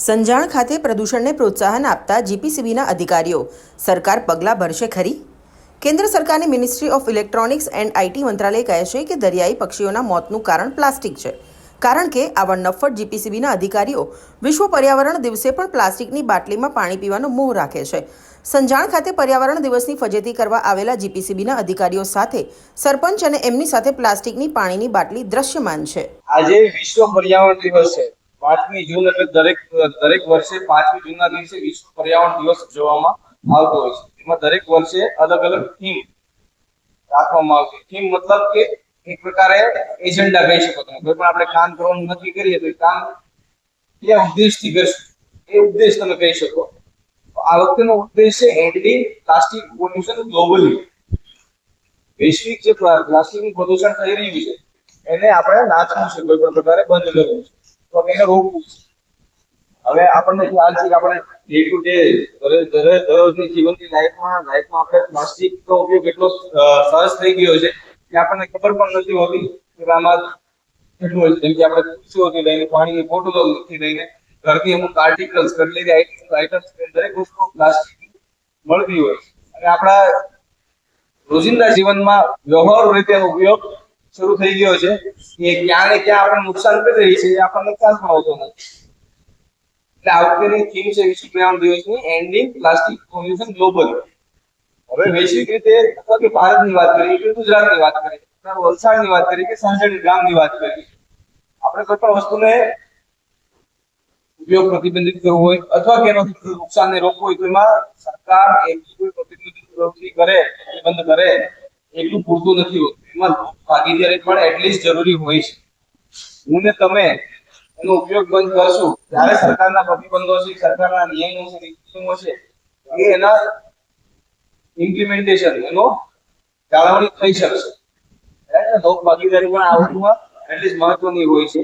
સંજાણ ખાતે પ્રદૂષણને પ્રોત્સાહન આપતા જીપીસીબીના અધિકારીઓ. સરકાર પગલાં ભરશે ખરી? કેન્દ્ર સરકારની ministry of electronics and IT મંત્રાલય કહે છે કે દરિયાઈ પક્ષીઓના મોતનું કારણ પ્લાસ્ટિક છે. કારણ કે આવા નફ્ફટ જીપીસીબીના અધિકારીઓ વિશ્વ પર્યાવરણ દિવસે પણ પ્લાસ્ટિકની બાટલીમાં પાણી પીવાનો મોહ રાખે છે. સંજાણ ખાતે પર્યાવરણ દિવસની ફજેતી કરવા આવેલા જીપીસીબીના અધિકારીઓ સાથે સરપંચ અને એમની સાથે પ્લાસ્ટિકની પાણીની બાટલી દ્રશ્યમાન છે. આજે વિશ્વ પર્યાવરણ દિવસ છે. પાંચમી જૂન એટલે દરેક દરેક વર્ષે પાંચમી જૂનના દિવસે વિશ્વ પર્યાવરણ દિવસ ઉજવવામાં આવતો હોય છે. એમાં દરેક વર્ષે અલગ અલગ થીમ રાખવામાં આવશે થીમ મતલબ કે એક પ્રકારે એજન્ડા કહી શકો તમે. કોઈ પણ આપણે કામ કરવાનું નક્કી કરીએ તો એ કામ કયા ઉદ્દેશથી કરશું? એ ઉદ્દેશ તમે કહી શકો. આ વખતેનો ઉદ્દેશ છે એન્ડિંગ પ્લાસ્ટિક પોલ્યુશન ગ્લોબલી વૈશ્વિક જે પ્લાસ્ટિક પ્લાસ્ટિકનું પ્રદૂષણ થઈ રહ્યું છે, એને આપણે નાથવું છે, કોઈ પણ પ્રકારે બંધ કરવું છે. રોકવું હવે આપણને ખ્યાલ છે કે આપણે ડે ટુ ડે દરરોજની જીવનની લાઈફમાં લાઈફમાં આપણે પ્લાસ્ટિકનો ઉપયોગ એટલો સરસ થઈ ગયો છે કે આપણને ખબર પણ નથી હોતી કે આમાં કેટલું હોય જેમ કે આપણે ખુરશીઓથી લઈને, પાણીની બોટલોથી લઈને ઘરથી અમુક આર્ટિકલ્સ કટલેરી આઈટમ્સ દરેક વસ્તુ પ્લાસ્ટિક મળતી હોય અને આપણા રોજિંદા જીવનમાં વ્યવહાર રીતે ઉપયોગ શરૂ થઈ ગયો છે કે ક્યાં ને ક્યાં આપણને નુકસાન કરી રહી છે એ આપણને ખ્યાલ આવતો નથી. એટલે આ વખતેની થીમ છે વિશ્વ પર્યાવરણ દિવસની એન્ડિંગ પ્લાસ્ટિક પોલ્યુશન ગ્લોબલ હવે વૈશ્વિક રીતે અથવા કે ભારતની વાત કરીએ કે ગુજરાતની વાત કરીએ વલસાડની વાત કરીએ કે સંજેલી ગામની વાત કરીએ. આપણે કોઈ પણ વસ્તુને ઉપયોગ પ્રતિબંધિત કરવો હોય અથવા કે એનાથી નુકસાનને રોકવું હોય તો એમાં સરકાર એટલી કોઈ પ્રતિબંધિત પ્રવૃત્તિ કરે પ્રતિબંધ કરે. એટલું પૂરતું નથી હોતું. એમાં ભાગીદારી પણ એટલીસ્ટ જરૂરી હોય છે. હું ને તમે એનો ઉપયોગ બંધ કરશું. ત્યારે સરકારના પ્રતિબંધો છે, સરકારના નિયમો છે નીતિઓ છે, એ એના ઇમ્પ્લિમેન્ટેશન એનો જાળવણી થઈ શકશે. ભાગીદારી પણ આ વસ્તુમાં એટલી જ મહત્વની હોય છે.